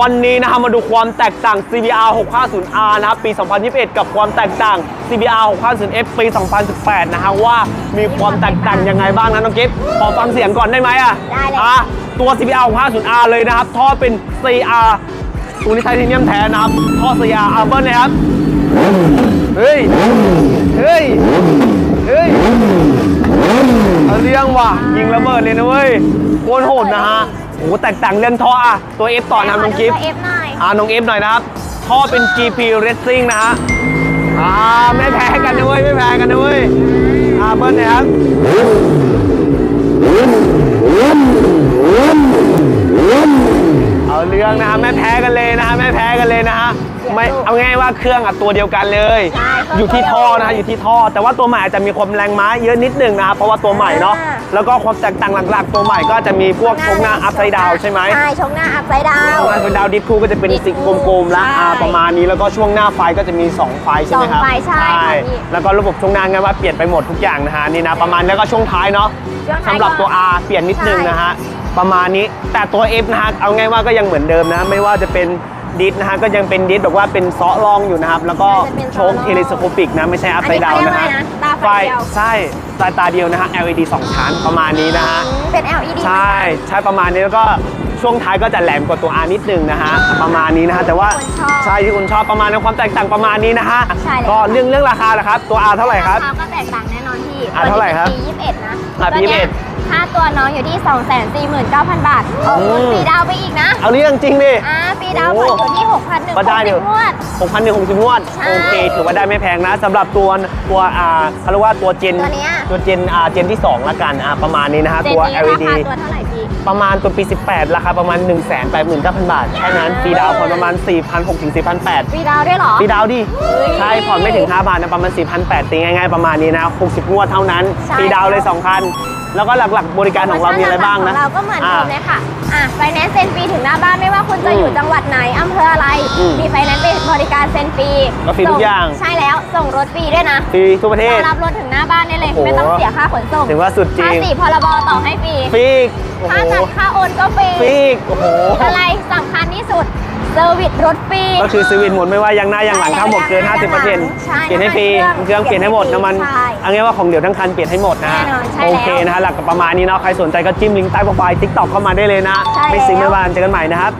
วันนี้นะครับมาดูความแตกต่าง CBR 650R นะครับปี 2021 กับความแตกต่าง CBR 650F ปี 2018 นะฮะว่ามีความแตกต่างยังไงบ้างนะน้องกิฟต์ขอฟังเสียงก่อนได้ไหมอะได้เลยอะตัว CBR 650R เลยนะครับท่อเป็น CR ตัวนี้ไทเทเนียมแท้นะครับท่อ CR อาร์เบิลนะครับเฮ้ยเฮ้ยเฮ้ยเอาเรื่องว่ะยิงระเบิดเลยนะเว้ยโคตรโหดนะฮะ โอ้โหแตกต่างเรื่องท่ออะตัว F ต่อนะครับน้องกิฟต์ เอฟหน่อยอ่าน้อง F หน่อยนะครับท่อเป็น GP Racing นะฮะอ่าไม่แพ้กันนะเว้ยไม่แพ้กันนะเว้ยอ่าเบิ้ลนะครับเอาเรื่องนะฮะไม่แพ้กัน เลยนะฮะไม่แพ้กันเลยนะฮะไม่เอาง่ายว่าเครื่องอะตัวเดียวกันเลย ใช่อยู่ที่ท่อนะฮะอยู่ที่ท่อ แต่ว่าตัวใหม่อาจจะมีความแรงม้าเยอะนิดหนึงนะครับเพราะว่าตัวใหม่เนาะอ่า แล้วก็ความแตกต่างหลักๆตัวใหม่ก็จะมีพวกชกหน้าอัพไซด์ดาวใช่ไหม ใช่ชกหน้าอัพไซด์ดาวชกหน้าเป็นดาวดิฟคูก็จะเป็นสีกลมๆละใช่อ่าประมาณนี้แล้วก็ช่วงหน้าไฟก็จะมี 2 ไฟใช่ไหมครับสองไฟใช่ค่ะพี่แล้วก็ระบบช่วงหน้าไงว่าเปลี่ยนไปหมดทุกอย่างนะฮะนี่นะประมาณแล้วก็ช่วงท้ายเนาะช่วงท้ายสำหรับตัว R เปลี่ยนนิดนึงใช่นะฮะ ประมาณนี้ แต่ตัว F นะฮะเอาง่ายว่าก็ยังเหมือนเดิมนะ ไม่ว่าจะเป็นดิสนะฮะก็ยังเป็นดิสแบบว่าเป็นเซาะรองอยู่นะครับ แล้วก็ใช่จะเป็นโชเซาะครองเทเลสโคปิกนะไม่ใช่อัพไซด์ดาวอันนี้นะเขาฮะเรียกว่าอะไรนะตาไฟเดียวใช่ตาตาเดียวนะฮะ LED สองชั้นประมาณนี้นะฮะเป็น LED ใช่ใช่ประมาณนี้แล้วก็ช่วงท้ายก็จะแหลมกว่าตัว R นิดนึงนะฮะประมาณนี้นะฮะแต่ว่าคนชอบใช่ที่คุณชอบประมาณในความแตกต่างประมาณนี้นะฮะใช่แล้วก็เรื่องเรื่องราคาละครับตัว R เท่าไหร่ครับาก็แตกต่างแน่นอนพี่อะเท่าไหร่ครับปี21นะอะปีตัวเนี้ย21 ค่าตัวน้องอยู่ที่ 249,000 บาทโอ้โหอืมปีดาวไปอีกนะเอาเรื่องจริงดิอ่าปีดาวผ่อนอยู่ที่ 6,100ก็ได้เดี๋ยวงวด 6,160งวดใช่โอเค ถือว่าได้ไม่แพงนะสำหรับตัวตัว R เขาเรียกว่าตัวเจนตัวเนี้ย ตัวเจน R เจนที่ 2 ละกันอะประมาณนี้นะฮะเจนตัวนี้รา LED คาตัวเท่าไหร่พี่ ประมาณตัวปี 18 ราคาประมาณ 1 8 9 0 0 0 บาท แค่นั้นฟรีดาวน์ผ่อนประมาณ 4,600ถึง4,800ปีดาวด้วยเหรอฟรีดาวน์ดิเฮ้ยใช่ผ่อนไม่ถึง 5 บาทนะประมาณ 4,800ตีง่ายๆ ประมาณนี้นะ 60 งวดเท่านั้นใช่ฟรีดาวน์เลย2คันแล้วก็หลักๆ บริการของเรามีอะไรบ้างนะของเราก็เหมือนเดิมอ่าเลยค่ะอะไฟแนนซ์เซ็นฟรีถึง จะอยู่อืมจังหวัดไหนอำเภออะไร อืมมีไฟแนนซ์บริการเซ็นฟรีก็ฟรีทุกอย่าง ส่ใช่แล้วส่งรถฟรีด้วยนะฟรีทั่วประเทศ เรารับรถถึงหน้าบ้านได้เลย โอ้โห ไม่ต้องเสียค่าขนส่งถือว่าสุดจริค่างสีพรบต่อให้ฟรีฟรีกโอ้โหค่าจัดค่าโอนก็ฟรีฟรีกโอ้โห อะไรสำคัญที่สุดเซอร์วิสรถฟรี ก็คือซื้อวินหมดไม่ว่ายังหน้ายังหลังทั้งหมดเกิน 50%ใช่เปลี่ยนให้ฟรีน้ำมันเครื่องเปลี่ยนให้หมดน้ำมันใช่เอางี้ว่าของเดี๋ยวทั้งคันเปลี่ยนให้หมดนะแน่นอนใช่โอเคนะฮะหลักประมาณนี้เนาะใครสนใจก็จิ้มลิงก์ใต้โปรไฟล์ทิกตอกเข้ามาได้เลยนะ ใช่ไม่ซิงแล้วไม่บานเจอกันใหม่นะครับ